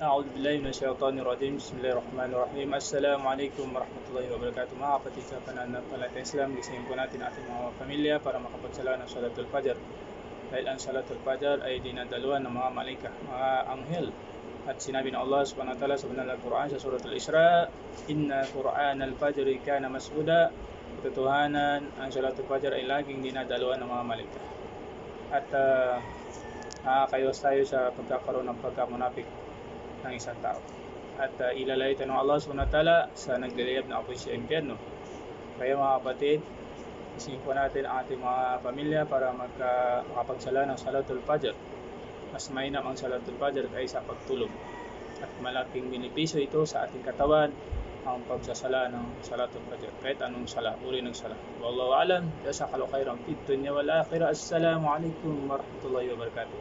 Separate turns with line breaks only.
أعوذ بالله من الشيطان الرجيم بسم الله الرحمن الرحيم السلام عليكم warahmatullahi wabarakatuh mga kapatid sa pananampalataya Islam gisingin po natin ating mga pamilya para makapagsala ng Salatul Fajr dahil ang Salatul Fajr ay dinadaluan ng mga malaika, mga anghel at sinabi ng Allah subhanahu wa ta'ala sa banal na Quran sa surat Al-Isra Inna Quran al-Fajr kana mas'uda Katotohanan ang Salatul Fajr ay laging dinadaluan ng mga malaika at uh, nakakayos tayo sa pagkakaroon ng pagkamunapik ng isang tao. At uh, ilalay ito ng Allah SWT sa naglilayab na apoy sa impyerno. Kaya mga kapatid, po natin ang ating mga pamilya para magka, makapagsala ng Salatul Fajr. Mas mainam ang Salatul Fajr kaysa pagtulog. At malaking benepisyo ito sa ating katawan ang pagsasala ng Salatul Fajr. Kahit anong sala, uri ng sala. Wallahu alam, jazakallahu khairan fid dunya wal akhirah. Assalamu warahmatullahi wabarakatuh.